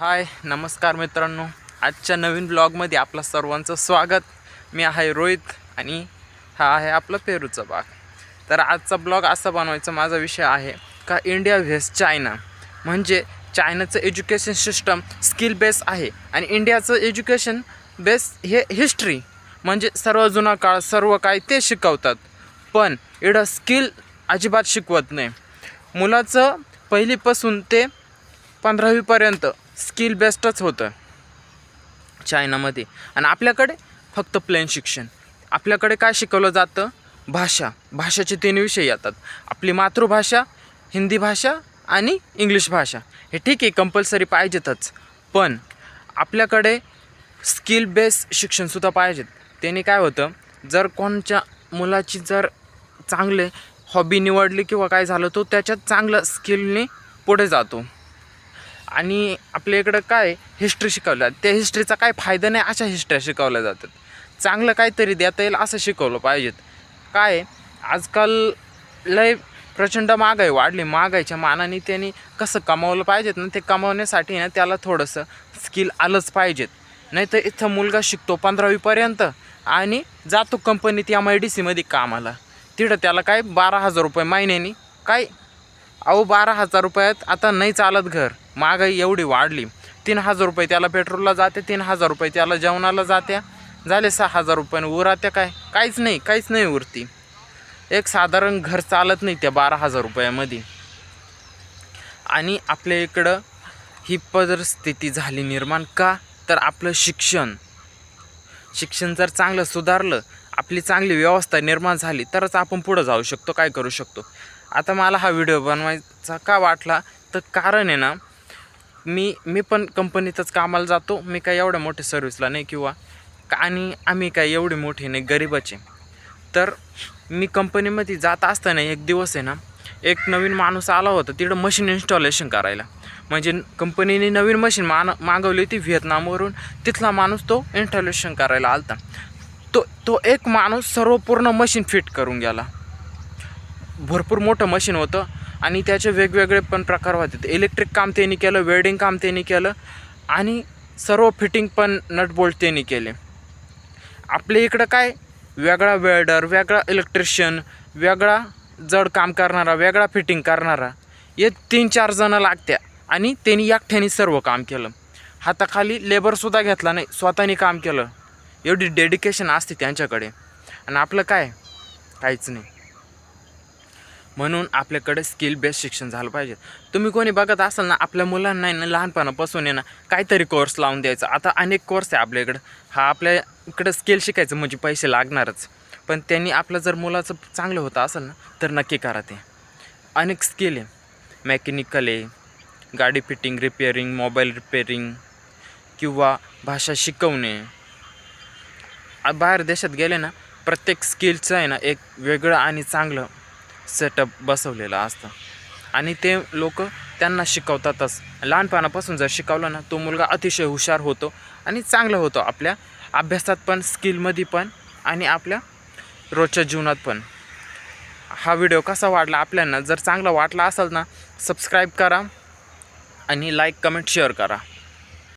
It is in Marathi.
हाय नमस्कार मित्रांनो. आजच्या नवीन ब्लॉगमध्ये आपलं सर्वांचं स्वागत. मी आहे रोहित आणि हा आहे आपला पेरूचा बाग. तर आजचा ब्लॉग असा बनवायचा माझा विषय आहे का इंडिया व्हेस चायना म्हणजे चायनाचं एज्युकेशन सिस्टम स्किल बेस आहे आणि इंडियाचं एज्युकेशन बेस हे हिस्ट्री म्हणजे सर्व जुना काळ सर्व काय ते शिकवतात. पण एवढं स्किल अजिबात शिकवत नाही. मुलाचं पहिलीपासून ते पंधरावीपर्यंत स्किल बेस्टच होतं चायनामध्ये. आणि आपल्याकडे फक्त प्लेन शिक्षण. आपल्याकडे काय शिकवलं जातं? भाषा. भाषेचे तीन विषय येतात. आपली मातृभाषा हिंदी भाषा आणि इंग्लिश भाषा. हे ठीक आहे कंपल्सरी पाहिजेतच. पण आपल्याकडे स्किल बेस शिक्षणसुद्धा पाहिजेत. त्याने काय होतं? जर कोणच्या मुलाची जर चांगले हॉबी निवडली किंवा काय झालं तो त्याच्यात चांगलं स्किलने पुढे जातो. आणि आपल्या इकडं काय हिस्ट्री शिकवल्या त्या हिस्ट्रीचा काय फायदा नाही अशा हिस्ट्र्या शिकवल्या जातात. चांगलं काहीतरी देता येईल असं शिकवलं पाहिजेत. काय? आजकाल लय प्रचंड महागाई वाढली. महागाईच्या मानाने त्यांनी कसं कमावलं पाहिजेत ना ते कमावण्यासाठी ना त्याला थोडंसं स्किल आलंच पाहिजेत. नाही तर इथं मुलगा शिकतो पंधरावीपर्यंत आणि जातो कंपनीत एम आय डी सीमध्ये कामाला. तिथं त्याला काय बारा हजार रुपये महिन्यानी. काय? अहो बारा हजार रुपयात आता नाही चालत घर. महागाई एवढी वाढली. तीन हजार रुपये त्याला पेट्रोलला जाते तीन हजार रुपये त्याला जेवणाला जात्या झाले सहा हजार रुपयाने उरात्या काय? काहीच नाही काहीच नाही उरती. एक साधारण घर चालत नाही त्या बारा हजार रुपयामध्ये. आणि आपल्या इकडं ही परिस्थिती झाली निर्माण का? तर आपलं शिक्षण. शिक्षण जर चांगलं सुधारलं आपली चांगली व्यवस्था निर्माण झाली तरच आपण पुढं जाऊ शकतो काय करू शकतो. आता मला हा व्हिडिओ बनवायचा का वाटला? तर कारण आहे ना मी मी पण कंपनीतच कामाला जातो. मी काय एवढ्या मोठ्या सर्व्हिसला नाही किंवा का- आणि आम्ही काय एवढी मोठी नाही गरीबाचे. तर मी कंपनीमध्ये जात असताना एक दिवस आहे ना एक नवीन माणूस आला होता. तिकडं मशीन इन्स्टॉलेशन करायला. म्हणजे कंपनीने नवीन मशीन मान मागवली होती व्हिएतनामवरून. तिथला माणूस तो इन्स्टॉलेशन करायला आलता. तो तो एक माणूस सर्व पूर्ण मशीन फिट करून गेला. भरपूर मोठं मशीन होतं. आणि त्याचे वेगवेगळे पण प्रकार होते इलेक्ट्रिक काम त्यांनी केलं वेल्डिंग काम त्यांनी केलं आणि सर्व फिटिंग पण नटबोल्ट त्यांनी केले. आपल्या इकडं काय? वेगळा वेल्डर वेगळा इलेक्ट्रिशियन वेगळा जड काम करणारा वेगळा फिटिंग करणारा हे तीन चार जणं लागत्या आणि त्यांनी एकठ्याने सर्व काम केलं. हाताखाली लेबरसुद्धा घेतला नाही स्वतःने काम केलं. एवढी डेडिकेशन असते त्यांच्याकडे. आणि आपलं काय? काहीच नाही. म्हणून आपल्याकडे स्किल बेस्ड शिक्षण झालं पाहिजे. तुम्ही कोणी बघत असाल ना आपल्या मुलांना ना लहानपणापासून आहे ना काहीतरी कोर्स लावून द्यायचा. आता अनेक कोर्स आहे आपल्याकडं. हा आपल्या इकडं स्किल शिकायचं म्हणजे पैसे लागणारच. पण त्यांनी आपलं जर मुलाचं चांगलं होतं असेल ना तर नक्की करा ते. अनेक स्किल आहे. मेकॅनिकल आहे गाडी फिटिंग रिपेअरिंग मोबाईल रिपेअरिंग किंवा भाषा शिकवणे. बाहेर देशात गेले ना प्रत्येक स्किलचं आहे ना एक वेगळं आणि चांगलं सेटअप बसवलेलं असतं. आणि ते लोक त्यांना शिकवतातच. लहानपणापासून जर शिकवलं ना तो मुलगा अतिशय हुशार होतो आणि चांगला होतो आपल्या अभ्यासात पण स्किलमध्ये पण आणि आपल्या रोजच्या जीवनात पण. हा व्हिडिओ कसा वाटला आपल्याला जर चांगला वाटला असेल ना सबस्क्राईब करा आणि लाईक कमेंट शेअर करा.